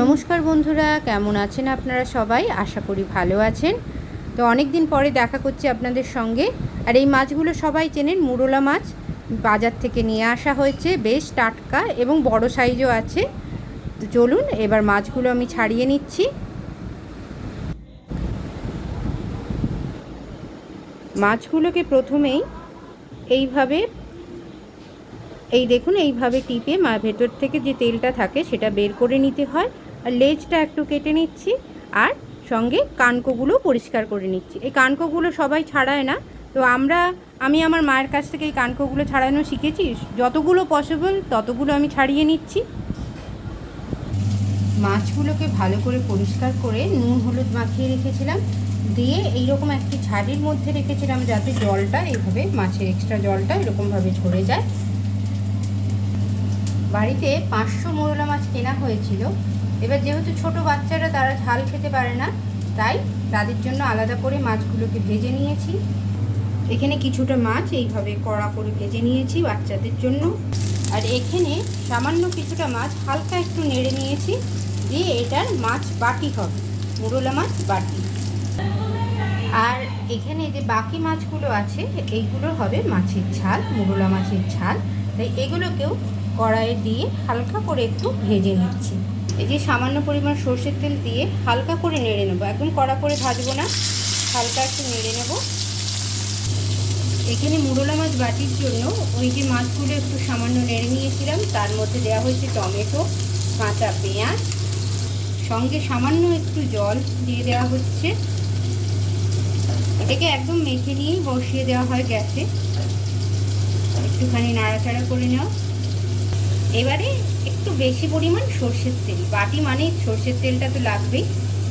নমস্কার বন্ধুরা, কেমন আছেন আপনারা সবাই? আশা করি ভালো আছেন। তো অনেক দিন পরে দেখা করছি আপনাদের সঙ্গে। আর এই মাছগুলো সবাই চেনেন, মুরোলা মাছ। বাজার থেকে নিয়ে আসা হয়েছে বেশ টাটকা এবং বড় সাইজও আছে। তো চলুন, এবার মাছগুলো আমি ছাড়িয়ে নিচ্ছি। মাছগুলোকে প্রথমেই এইভাবে এই দেখুন, এইভাবে টিপে মা ভেতর থেকে যে তেলটা থাকে সেটা বের করে নিতে হয়। আর লেজটা একটু কেটে নিচ্ছি আর সঙ্গে কানকোগুলো পরিষ্কার করে নিচ্ছি। এই কানকোগুলো সবাই ছাড়ায় না। তো আমরা, আমি আমার মায়ের কাছ থেকে এই কানকোগুলো ছাড়ানো শিখেছি। যতগুলো পসিবল ততগুলো আমি ছাড়িয়ে নিচ্ছি। মাছগুলোকে ভালো করে পরিষ্কার করে নুন, হলুদ মাখিয়ে রেখেছিলাম। দিয়ে এইরকম একটি ঝাড়ির মধ্যে রেখেছিলাম যাতে জলটা এইভাবে মাছের এক্সট্রা জলটা এরকমভাবে ঝরে যায়। বাড়িতে পাঁচশো মোরলা মাছ কেনা হয়েছিল। এবার যেহেতু ছোট বাচ্চারা তারা ঝাল খেতে পারে না, তাই তাদের জন্য আলাদা করে মাছগুলোকে ভেজে নিয়েছি। এখানে কিছুটা মাছ এইভাবে কড়া করে ভেজে নিয়েছি বাচ্চাদের জন্য। আর এখানে সামান্য কিছুটা মাছ হালকা একটু নেড়ে নিয়েছি, দিয়ে এটার মাছ বাটি হবে, মুরলা মাছ বাটি। আর এখানে যে বাকি মাছগুলো আছে, এইগুলো হবে মাছের ঝাল, মুরলা মাছের ঝাল। তাই এগুলোকেও কড়াইয়ে দিয়ে হালকা করে একটু ভেজে নিচ্ছি। এই যে সামান্য পরিমাণ সর্ষের তেল দিয়ে হালকা করে নেড়ে নেব। একদম কড়া করে ভাজবো না, হালকা একটু নেড়ে নেব। এখানে মুরলা মাছ বাটির জন্য ওই যে মাছগুলো একটু সামান্য নেড়ে নিয়েছিলাম, তার মধ্যে দেওয়া হয়েছে টমেটো, কাঁচা পেঁয়াজ, সঙ্গে সামান্য একটু জল দিয়ে দেওয়া হচ্ছে। এটাকে একদম মেখে নিয়েই বসিয়ে দেওয়া হয় গ্যাসে। একটুখানি নাড়াচাড়া করে নেওয়া এবারে একটু বেশি পরিমাণ সর্ষের তেল। বাটি মানে সর্ষের তেলটা তো লাগবেই,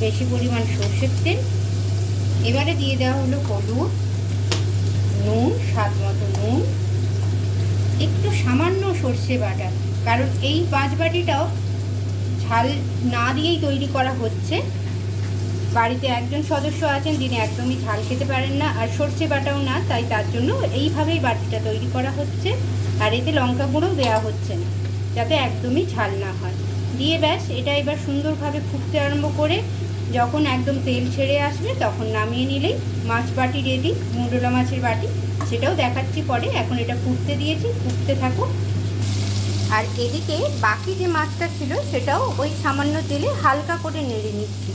বেশি পরিমাণ সর্ষের তেল। এবারে দিয়ে দেওয়া হলো হলুদ, নুন, স্বাদ মতো নুন। একটু সামান্য সর্ষে বাটা, কারণ এই পাঁচ বাটিটাও ঝাল না দিয়েই তৈরি করা হচ্ছে। বাড়িতে একজন সদস্য আছেন, যিনি একদমই ঝাল খেতে পারেন না, আর সর্ষে বাটাও না, তাই তার জন্য এইভাবেই বাটিটা তৈরি করা হচ্ছে। আর এতে লঙ্কা গুঁড়োও দেওয়া হচ্ছে না। যাতে একদমই ঝাল না হয়। দিয়ে ব্যাস, এটা এবার সুন্দরভাবে ফুটতে আরম্ভ করে যখন একদম তেল ছেড়ে আসবে তখন নামিয়ে নিলেই মাছ বাটি রেডি মুডোলা মাছের বাটি, সেটাও দেখাচ্ছি পরে। এখন এটা ফুটতে দিয়েছি, ফুটতে থাকুক। আর এদিকে বাকি যে মাছটা ছিল সেটাও ওই সামান্য তেলে হালকা করে নেড়ে নিচ্ছি।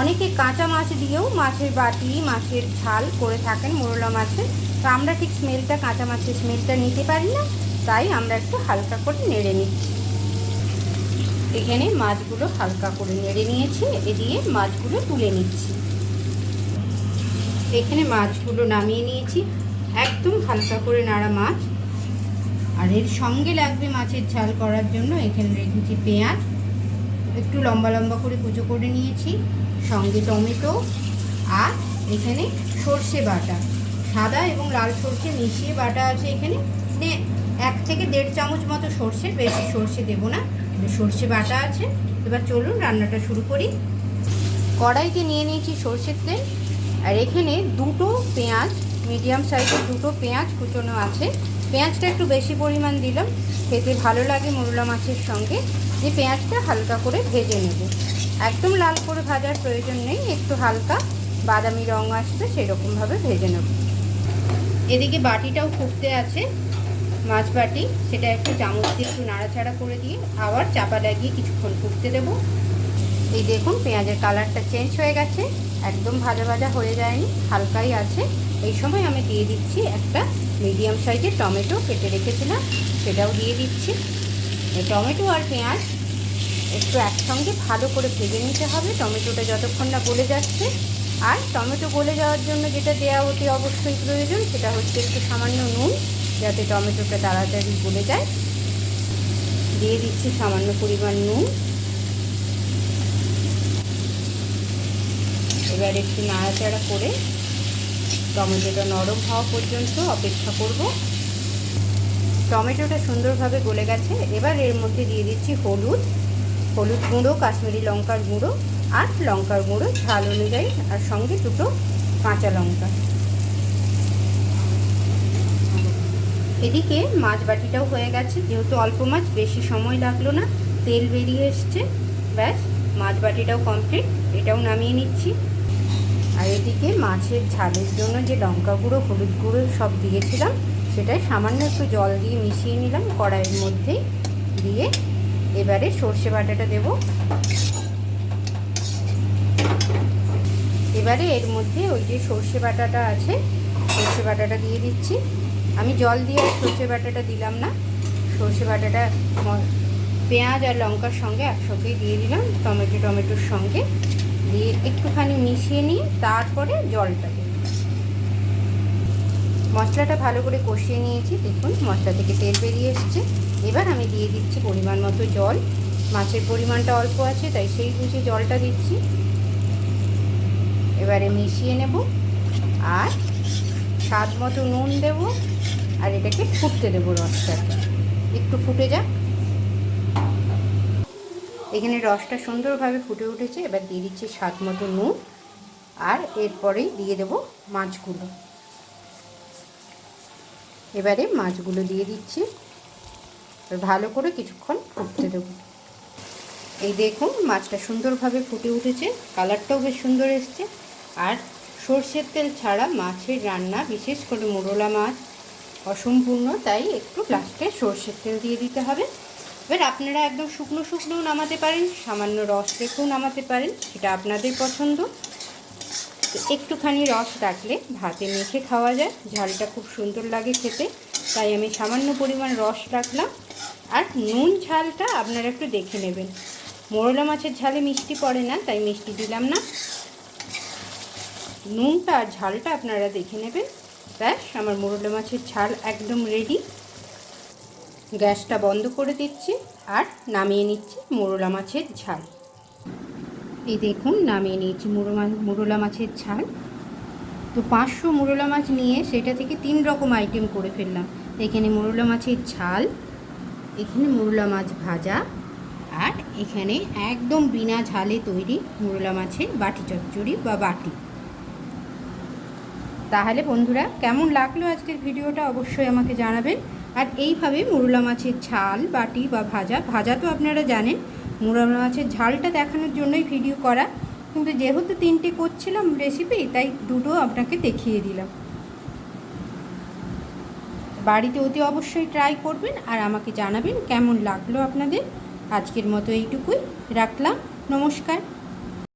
অনেকে কাঁচা মাছ দিয়েও মাছের বাটি, মাছের ঝাল করে থাকেন মোরলা মাছের। তো আমরা ঠিক স্মেলটা কাঁচা মাছের স্মেলটা নিতে পারি না। তাই আমরা একটু হালকা করে নেড়ে নিচ্ছি। এখানে মাছগুলো হালকা করে নেড়ে নিয়েছি এ দিয়ে মাছগুলো তুলে নিচ্ছি। এখানে মাছগুলো নামিয়ে নিয়েছি, একদম হালকা করে নাড়া মাছ। আর এর সঙ্গে লাগবে মাছের ঝাল করার জন্য এখানে রেখেছি পেঁয়াজ। একটু লম্বা লম্বা করে কুচো করে নিয়েছি, সঙ্গে টমেটো আর এখানে সর্ষে বাটা। সাদা এবং লাল সর্ষে মিশিয়ে বাটা আছে এখানে। মানে এক থেকে দেড় চামচ মতো সর্ষে, বেশি সর্ষে দেবো না। সর্ষে বাটা আছে। এবার চলুন রান্নাটা শুরু করি। কড়াইতে নিয়ে নিয়েছি সর্ষের তেল। আর এখানে দুটো পেঁয়াজ, মিডিয়াম সাইজের দুটো পেঁয়াজ কুচনো আছে। পেঁয়াজটা একটু বেশি পরিমাণ দিলাম। খেতে ভালো লাগে মোরলা মাছের সঙ্গে। যে পেঁয়াজটা হালকা করে ভেজে নেব। একদম লাল করে ভাজার প্রয়োজন নেই। একটু হালকা বাদামি রঙ আসবে, সেরকমভাবে ভেজে নেব। এদিকে বাটিটাও ফুটতে আছে। মাছ বাটি, সেটা একটু চামচ দিয়ে একটু নাড়াচাড়া করে দিয়ে আবার চাপা লাগিয়ে কিছুক্ষণ ফুটতে দেব। এই দেখুন, পেঁয়াজের কালারটা চেঞ্জ হয়ে গেছে। একদম ভাজা ভাজা হয়ে যায়নি, হালকাই আছে। এই সময় আমি দিয়ে দিচ্ছি একটা মিডিয়াম সাইজের টমেটো, কেটে রেখেছিলাম, সেটাও দিয়ে দিচ্ছি। এই টমেটো আর পেঁয়াজ একটু একসঙ্গে ভালো করে ভেজে নিতে হবে। টমেটোটা যতক্ষণ না গলে যাচ্ছে আর টমেটো গলে যাওয়ার জন্য যেটা দেওয়া অতি অবশ্যই প্রয়োজন, সেটা হচ্ছে একটু সামান্য নুন, যাতে টমেটোটা তাড়াতাড়ি গলে যায়। দিয়ে দিচ্ছি সামান্য পরিমাণ নুন। এবার একটু নাড়াচাড়া করে টমেটোটা নরম হওয়া পর্যন্ত অপেক্ষা করব। টমেটোটা সুন্দরভাবে গলে গেছে। এবার এর মধ্যে দিয়ে দিচ্ছি হলুদ হলুদ গুঁড়ো, কাশ্মীরি লঙ্কার গুঁড়ো। আর লঙ্কার গুঁড়ো ঝাল অনুযায়ী, আর সঙ্গে দুটো কাঁচা লঙ্কা। এদিকে মাছ বাটিটাও হয়ে গেছে, যেহেতু অল্প মাছ, বেশি সময় লাগল না, তেল বেরিয়ে এসছে। ব্যাস, মাছ বাটিটাও কমপ্লিট এটাও নামিয়ে নিচ্ছি। আর এদিকে মাছের ঝালের জন্য যে লঙ্কা গুঁড়ো, হলুদ গুঁড়ো সব দিয়েছিলাম, সেটাই সামান্য একটু জল দিয়ে মিশিয়ে নিলাম, কড়াইয়ের মধ্যেই দিয়ে এবারে সর্ষে বাটাটা দেব। এবারে এর মধ্যে ওই যে সর্ষে বাটাটা আছে, সর্ষে বাটাটা দিয়ে দিচ্ছি। আমি জল দিয়ে সর্ষে বাটাটা দিলাম না। সর্ষে বাটাটা পেঁয়াজ আর লঙ্কার সঙ্গে একসঙ্গেই দিয়ে দিলাম, টমেটো টমেটোর সঙ্গে। দিয়ে একটুখানি মিশিয়ে নিয়ে তারপরে জলটা দিই মশলাটা ভালো করে কষিয়ে নিয়েছি, দেখুন মশলা থেকে তেল বেরিয়ে এসছে। এবার আমি দিয়ে দিচ্ছি পরিমাণ মতো জল। মাছের পরিমাণটা অল্প আছে, তাই সেই বুঝে জলটা দিচ্ছি। এবারে মিশিয়ে নেব আর স্বাদ মতো নুন দেব আর এটাকে ফুটতে দেবো রসটাকে। একটু ফুটে যাক। এখানে রসটা সুন্দরভাবে ফুটে উঠেছে। এবার দিয়ে দিচ্ছি স্বাদ মতো নুন আর এরপরেই দিয়ে দেব মাছগুলো। এবারে মাছগুলো দিয়ে দিচ্ছি। ভালো করে কিছুক্ষণ ফুটতে দেবো। এই দেখুন, মাছটা সুন্দরভাবে ফুটে উঠেছে। কালারটাও বেশ সুন্দর এসছে। আর সর্ষের তেল ছাড়া মাছের রান্না, বিশেষ করে মোরলা মাছ, অসম্পূর্ণ, তাই একটু লাস্টে সর্ষের তেল দিয়ে দিতে হবে। এবার আপনারা একদম শুকনো শুকনোও নামাতে পারেন, সামান্য রস রেখেও নামাতে পারেন, সেটা আপনাদের পছন্দ। একটুখানি রস রাখলে ভাতে মেখে খাওয়া যায়, ঝালটা খুব সুন্দর লাগে খেতে, তাই আমি সামান্য পরিমাণ রস রাখলাম। আর নুন ঝালটা আপনারা একটু দেখে নেবেন। মোরলা মাছের ঝালে মিষ্টি পড়ে না, তাই মিষ্টি দিলাম না। নুনটা আর ঝালটা আপনারা দেখে নেবেন। ব্যাস, আমার মোরলা মাছের ঝাল একদম রেডি গ্যাসটা বন্ধ করে দিচ্ছি আর নামিয়ে নিচ্ছি মোরলা মাছের ঝাল। এই দেখুন, নামিয়ে নিয়েছি মুরলা মাছের ঝাল। তো পাঁচশো মুরলা মাছ নিয়ে সেটা থেকে তিন রকম আইটেম করে ফেললাম। এখানে মুরলা মাছের ঝাল, এখানে মুরলা মাছ ভাজা আর এখানে একদম বিনা ঝালে তৈরি মুরলা মাছের বাটি চচ্চড়ি বা বাটি। তাহলে বন্ধুরা, কেমন লাগল আজকের ভিডিওটা অবশ্যই আমাকে জানাবেন। আর এইভাবে মুরলা মাছের ঝাল, বাটি বা ভাজা ভাজা তো আপনারা জানেন, মুরলা মাছের ঝালটা দেখানোর জন্যই ভিডিও করা। কিন্তু যেহেতু তিনটে করছিলাম রেসিপি তাই দুটো আপনাকে দেখিয়ে দিলাম। বাড়িতে অতি অবশ্যই ট্রাই করবেন আর আমাকে জানাবেন কেমন লাগল আপনাদের। আজকের মতো এইটুকুই, রাখলাম, নমস্কার।